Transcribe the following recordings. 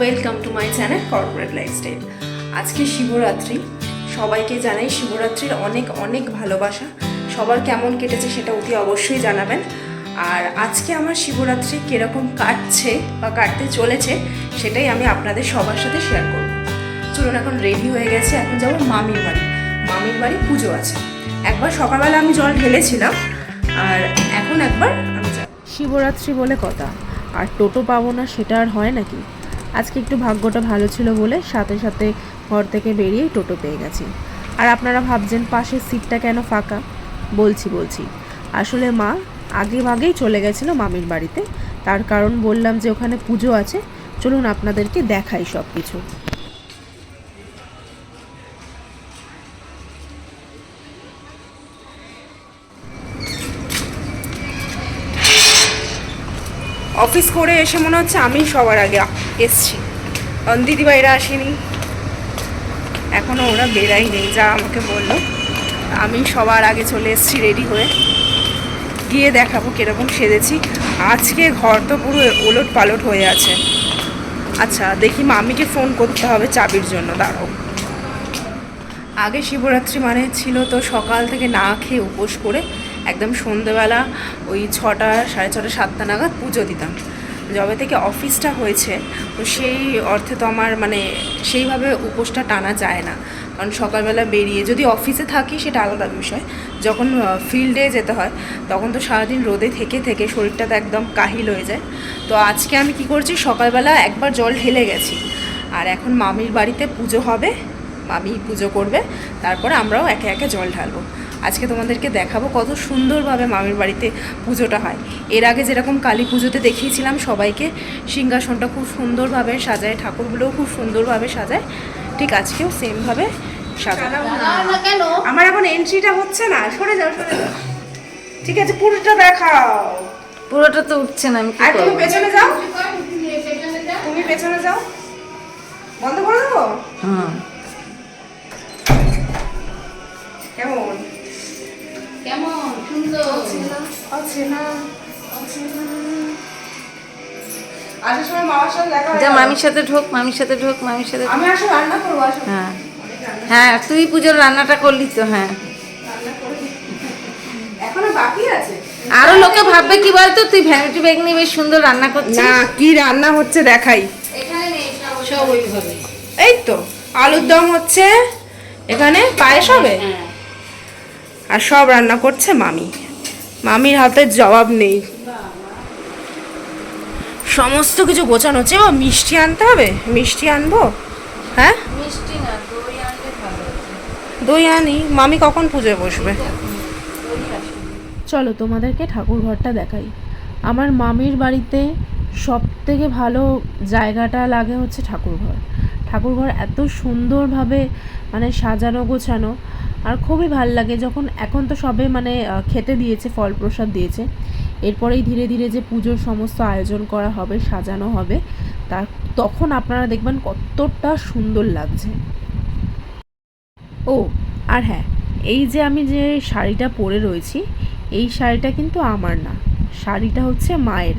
Welcome to my channel corporate lifestyle আজকে শিবরাত্রি। সবাইকে জানাই শিবরাত্রির অনেক অনেক ভালোবাসা। সবার কেমন কেটেছে সেটা অতি অবশ্যই জানাবেন। আর আজকে আমার শিবরাত্রি কীরকম কাটছে বা কাটতে চলেছে, সেটাই আমি আপনাদের সবার সাথে শেয়ার করব। চলুন, এখন রেডি হয়ে গেছে, এখন যাব মামির বাড়ি। মামির বাড়ি পুজো আছে। একবার সকালবেলা আমি জল ঢেলেছিলাম, আর এখন একবার আমি যাব। শিবরাত্রি বলে কথা। আর টোটো পাবো না সেটা আর হয় নাকি? আজকে একটু ভাগ্যটা ভালো ছিল বলে সাথে সাথে ঘর থেকে বেরিয়েই টোটো পেয়ে গেছি। আর আপনারা ভাবছেন পাশের সিটটা কেন ফাঁকা? বলছি বলছি। আসলে মা আগে ভাগেই চলে গেছিল মামির বাড়িতে। তার কারণ বললাম যে ওখানে পুজো আছে। চলুন আপনাদেরকে দেখাই সব কিছু অফিস করে এসে মনে হচ্ছে আমি সবার আগে এসছি। দিদিভাইরা আসেনি। এখনও ওরা বেরাই নেই যা আমাকে বলল। আমি সবার আগে চলে এসেছি রেডি হয়ে। গিয়ে দেখাবো কীরকম সেজেছি। আজকে ঘর তো পুরো ওলট পালট হয়ে আছে। আচ্ছা দেখি মামিকে ফোন করতে হবে চাবির জন্য, দাঁড়াও। আগে শিবরাত্রি মানে ছিল তো সকাল থেকে না খেয়ে উপোস করে একদম সন্ধেবেলা ওই ছটা, সাড়ে ছটা, সাতটা নাগাদ পুজো দিতাম। যবে থেকে অফিসটা হয়েছে, তো সেই অর্থে তো আমার মানে সেইভাবে উপোসটা টানা যায় না। কারণ সকালবেলা বেরিয়ে যদি অফিসে থাকি সেটা আলাদা বিষয়। যখন ফিল্ডে যেতে হয়, তখন তো সারাদিন রোদে থেকে থেকে শরীরটা তো একদম কাহিল হয়ে যায়। তো আজকে আমি কি করছি, সকালবেলা একবার জল ঢেলে গেছি। আর এখন মামির বাড়িতে পুজো হবে, মামি পুজো করবে, তারপরে আমরাও একে একে জল ঢালবো। আজকে তোমাদেরকে দেখাবো কত সুন্দরভাবে মামির বাড়িতে পুজোটা হয়। এর আগে যেরকম কালী পুজোতে দেখিয়েছিলাম সবাইকে সিংহাসনটা খুব সুন্দরভাবে সাজায় ঠাকুরগুলোও খুব সুন্দরভাবে সাজায়। ঠিক আজকেও সেমভাবে সাজানো। আমার এখন এন্ট্রিটা হচ্ছে না সরে যাও সরে যাও। ঠিক আছে পুরোটা দেখাও। পুরোটা তো উঠছে না আমি আর তুমি পেছনে যাও। তুমি পেছনে যাও। বন্ধ করে দেবো? হুম কেমন? সুন্দর? আছে না আছে আসার সময় মামার সাথে দেখা যা মামির সাথে ঢোক মামির সাথে ঢোক মামির সাথে আমি আসলে রান্না করব আসলে হ্যাঁ। হ্যাঁ তুই পুজোর রান্নাটা করলি তো হ্যাঁ। রান্না এখনও বাকি আছে? আরও লোকে ভাববে কি বলতো তুই ভ্যানিটি ব্যাগ নিয়ে বেশ সুন্দর রান্না করছিস। না কি রান্না হচ্ছে দেখাই। সব ওইভাবে এই তো আলুর দম হচ্ছে এখানে পায়েস হবে? আর সব রান্না করছে মামি। মামির হাতে জবাব নেই। সমস্ত কিছু গোছানো হচ্ছে। এবার মিষ্টি আনতে হবে? মিষ্টি আনব? হ্যাঁ? মিষ্টি না দই আনলে ভালো দই আনি। মামি কখন পুজোয় বসবে? চলো তোমাদেরকে ঠাকুর ঘরটা দেখাই। আমার মামির বাড়িতে সব থেকে ভালো জায়গাটা লাগে হচ্ছে ঠাকুরঘর ঠাকুরঘর এত সুন্দরভাবে মানে সাজানো গোছানো। আর খুবই ভালো লাগে যখন এখন তো সবে মানে খেতে দিয়েছে, ফল প্রসাদ দিয়েছে। এরপরেই ধীরে ধীরে যে পুজোর সমস্ত আয়োজন করা হবে, সাজানো হবে, তার তখন আপনারা দেখবেন কতটা সুন্দর লাগছে। ও, আর হ্যাঁ এই যে আমি যে শাড়িটা পরে রয়েছি, এই শাড়িটা কিন্তু আমার না। শাড়িটা হচ্ছে মায়ের।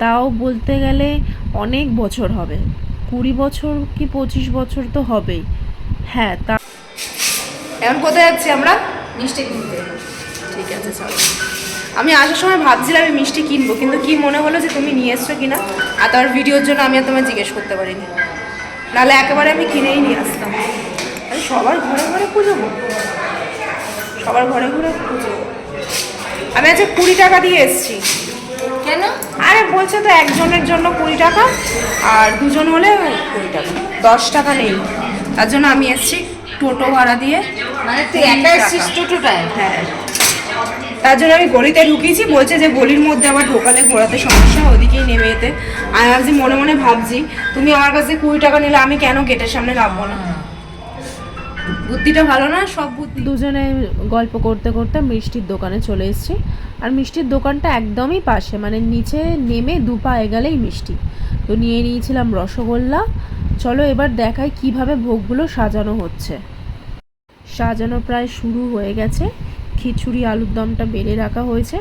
তাও বলতে গেলে অনেক বছর হবে। কুড়ি বছর কি পঁচিশ বছর তো হবেই। হ্যাঁ তা এখন কোথায় যাচ্ছি আমরা? মিষ্টি কিনতে। ঠিক আছে চলো। আমি আসার সময় ভাবছিলাম আমি মিষ্টি কিনবো কিন্তু কি মনে হলো যে তুমি নিয়ে এসছো কিনা? আর তার ভিডিওর জন্য আমি আর তোমায় জিজ্ঞেস করতে পারিনি। নাহলে একেবারে আমি কিনেই নিয়ে আসতাম। আরে সবার ঘরে ঘরে পুজো। সবার ঘরে ঘরে পুজো আমি আজকে কুড়ি টাকা দিয়ে এসেছি। কেন? আরে বলছে তো একজনের জন্য কুড়ি টাকা আর দুজন হলে কুড়ি টাকা। দশ টাকা নেই। তার জন্য আমি এসেছি টোটো ভাড়া দিয়ে। মানে তুই একা এসছিস টোটোটায় হ্যাঁ। তার জন্য আমি গলিতে ঢুকিয়েছি বলছে যে গলির মধ্যে আবার ঢোকালে ঘোরাতে সমস্যা ওদিকেই নেমে যেতে আমি ভাবছি মনে মনে ভাবছি তুমি আমার কাছে কুড়ি টাকা নিলে আমি কেন গেটের সামনে নামবো না? বুদ্ধিটা ভালো না? সব বুদ্ধি। দুজনে গল্প করতে করতে মিষ্টির দোকানে চলে এসেছি। আর মিষ্টির দোকানটা একদমই পাশে মানে নিচে নেমে দু পা এগালেই মিষ্টি। তো নিয়ে নিয়েছিলাম রসগোল্লা। চলো এবার দেখাই কীভাবে ভোগগুলো সাজানো হচ্ছে। সাজানো প্রায় শুরু হয়ে গেছে। খিচুড়ি, আলুর দমটা বেড়ে রাখা হয়েছে।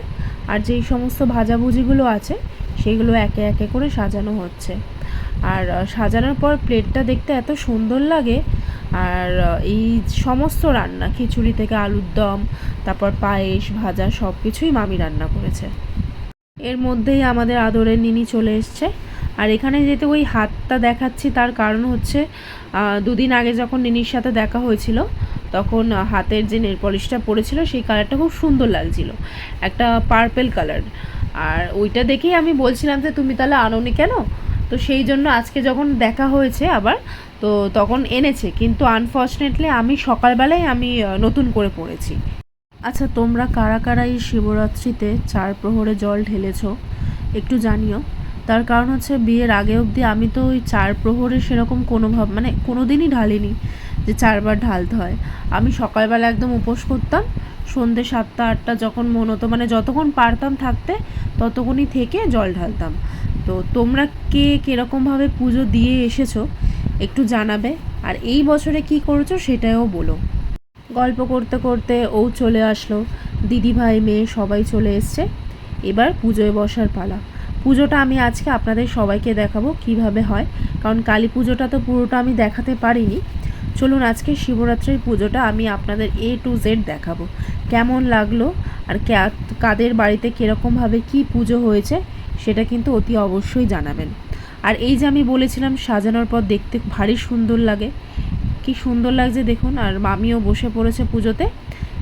আর যেই সমস্ত ভাজাভুজিগুলো আছে, সেগুলো একে একে করে সাজানো হচ্ছে। আর সাজানোর পর প্লেটটা দেখতে এত সুন্দর লাগে। আর এই সমস্ত রান্না, খিচুড়ি থেকে আলুর দম, তারপর পায়েস, ভাজা সব কিছুই মামি রান্না করেছে। এর মধ্যেই আমাদের আদরের নিনি চলে এসছে। আর এখানে যেহেতু ওই হাতটা দেখাচ্ছি, তার কারণ হচ্ছে দুদিন আগে যখন নিনির সাথে দেখা হয়েছিল তখন হাতের যে নেল পলিশটা পড়েছিল, সেই কালারটা খুব সুন্দর লাগছিল। একটা পার্পেল কালার আর ওইটা দেখেই আমি বলছিলাম যে, তুমি তাহলে আনোনি কেন? তো সেই জন্য আজকে যখন দেখা হয়েছে আবার, তো তখন এনেছে। কিন্তু আনফর্চুনেটলি আমি সকালবেলায় আমি নতুন করে পড়েছি আচ্ছা তোমরা কারা কারা এই শিবরাত্রিতে চার প্রহরে জল ঢেলেছো? একটু জানিও। তার কারণ হচ্ছে বিয়ের আগে অবধি আমি তো ওই চার প্রহরে সেরকম কোনোভাবে মানে কোনো দিনই ঢালিনি। যে চারবার ঢালতে হয়। আমি সকালবেলা একদম উপোস করতাম সন্ধ্যে সাতটা, আটটা যখন মন হতো মানে যতক্ষণ পারতাম থাকতে, ততক্ষণই থেকে জল ঢালতাম। তো তোমরা কে কীরকমভাবে পুজো দিয়ে এসেছ, একটু জানাবে। আর এই বছরে কি করেছ সেটাও বলো। গল্প করতে করতে ও চলে আসলো, দিদি ভাই, মেয়ে সবাই চলে এসছে। এবার পুজোয় বসার পালা। পুজোটা আমি আজকে আপনাদের সবাইকে দেখাবো কীভাবে হয়। কারণ কালী পুজোটা তো পুরোটা আমি দেখাতে পারিনি। চলুন আজকে শিবরাত্রির পুজোটা আমি আপনাদের এ টু জেড দেখাবো। কেমন লাগল আর কাদের বাড়িতে কীরকমভাবে কি পুজো হয়েছে সেটা কিন্তু অতি অবশ্যই জানাবেন। আর এই যে আমি বলেছিলাম সাজানোর পর দেখতে ভারী সুন্দর লাগে, কি সুন্দর লাগছে দেখুন। আর মামিও বসে পড়েছে পুজোতে,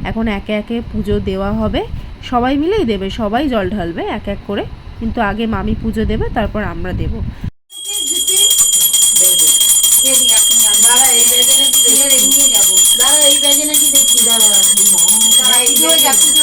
এখন একে একে পুজো দেওয়া হবে। সবাই মিলেই দেবে, সবাই জল ঢালবে এক এক করে। কিন্তু আগে মামি পুজো দেবে, তারপর আমরা দেব। দাঁড়া এই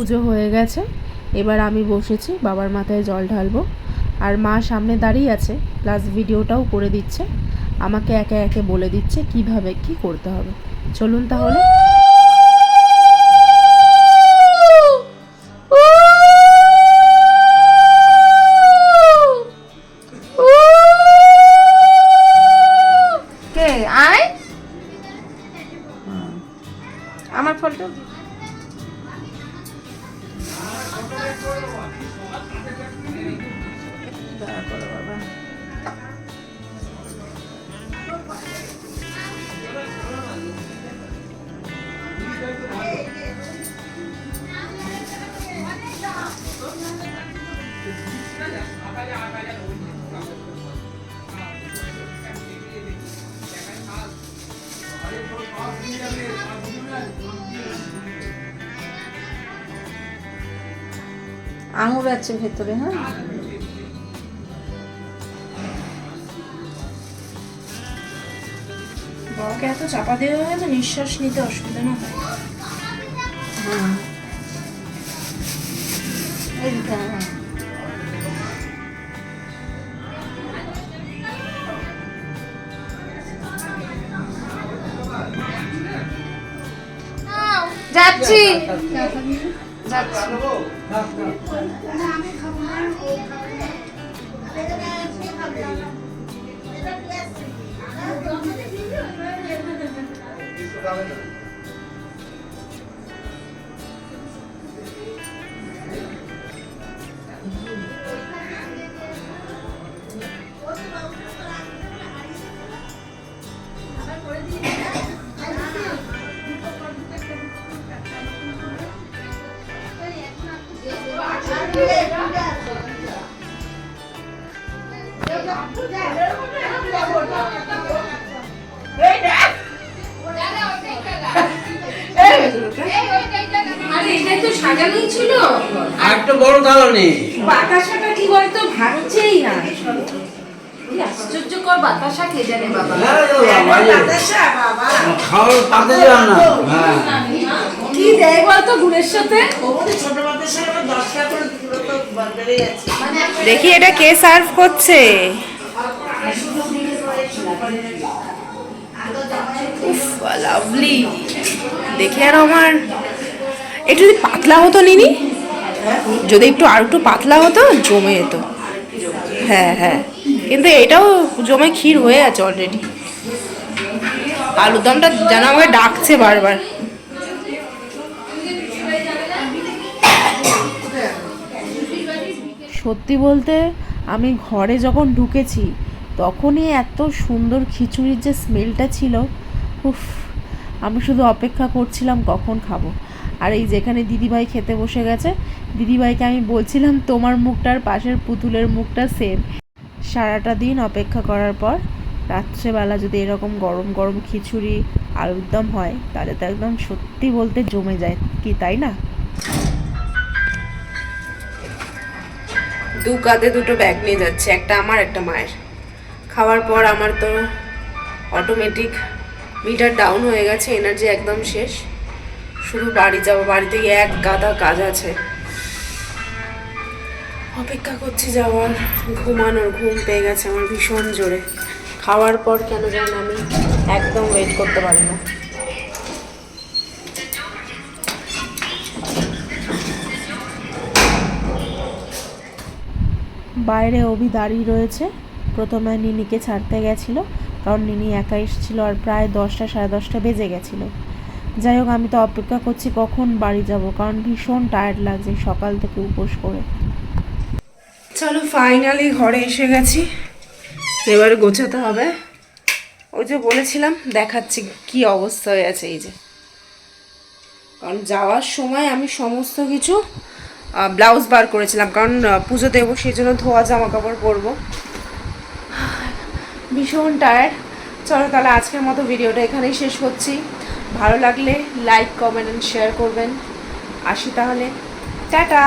পুজো হয়ে গেছে। এবার আমি বসেছি, বাবার মাথায় জল ঢালবো। আর মা সামনে দাঁড়িয়ে আছে প্লাস ভিডিওটাও করে দিচ্ছে। আমাকে একে একে বলে দিচ্ছে কীভাবে কি করতে হবে। চলুন তাহলে। আঙুর আছে ভেতরে হ্যাঁ? বাবাকে এত চাপা দেওয়া হয় তো নিঃশ্বাস নিতে অসুবিধা না হয়। হ্যাঁ। 감 사. সাজানোই ছিল। আর একটা বড় দালানে। বাতাসাটা কি বলতো? ভাঙছেই না। আশ্চর্যকর বাতাসা কে জানে হ্যাঁ, হ্যাঁ, বাতাসা হ্যাঁ। কি বলতো গুড়ের সাথে? ছোট বাতাসা দশ টাকা দেখি এটা কে সার্ভ করছে? লাভলি। দেখে আর আমার। একটু যদি পাতলা হতো, নিনি? যদি একটু আর একটু পাতলা হতো, জমে যেত। হ্যাঁ হ্যাঁ। কিন্তু এটাও জমে ক্ষীর হয়ে আছে অলরেডি আলুর দমটা যেন আমাকে ডাকছে বারবার। সত্যি বলতে আমি ঘরে যখন ঢুকেছি, তখনই এত সুন্দর খিচুড়ির যে স্মেলটা ছিল, উফ, আমি শুধু অপেক্ষা করছিলাম কখন খাব। আর এই যেখানে দিদিভাই খেতে বসে গেছে, দিদিভাইকে আমি বলছিলাম, তোমার মুখটার পাশের পুতুলের মুখটা সেম সারাটা দিন অপেক্ষা করার পর, রাত্রেবেলা যদি এরকম গরম গরম খিচুড়ি আলুর দম হয়, তাহলে তো একদম সত্যি বলতে জমে যায়, কি তাই না? দু কাঁধে দুটো ব্যাগ নিয়ে যাচ্ছে, একটা আমার, একটা মায়ের। খাওয়ার পর আমার তো অটোমেটিক মিটার ডাউন হয়ে গেছে এনার্জি একদম শেষ। শুধু বাড়ি যাব, বাড়িতে গিয়ে এক গাদা কাজ আছে। অপেক্ষা করছি যাওয়ার, ঘুমানোর, ঘুম পেয়ে গেছে আমার ভীষণ জোরে। খাওয়ার পর কেন জানি আমি একদম ওয়েট করতে পারি না। বাইরে অভি দাঁড়িয়ে রয়েছে। প্রথমে নিনিকে ছাড়তে গেছিল, কারণ নিনি একা এসেছিল আর প্রায় দশটা, সাড়ে দশটা বেজে গেছিল। যাই হোক, আমি তো অপেক্ষা করছি কখন বাড়ি যাব, কারণ ভীষণ টায়ার্ড লাগছে সকাল থেকে উপোস করে। চলো ফাইনালি ঘরে এসে গেছি। এবার গোছাতে হবে। ওই যে বলেছিলাম, দেখাচ্ছি কি অবস্থা হয়ে আছে, এই যে। কারণ যাওয়ার সময় আমি সমস্ত কিছু ব্লাউজ বার করেছিলাম, কারণ পুজো দেবো, সেই জন্য ধোয়া জামা কাপড় পরবো। ভীষণ টায়ার্ড চলো তাহলে আজকের মতো ভিডিওটা এখানেই শেষ হচ্ছি ভালো লাগলে লাইক কমেন্ট অ্যান্ড শেয়ার করবেন। আসি তাহলে। টাটা!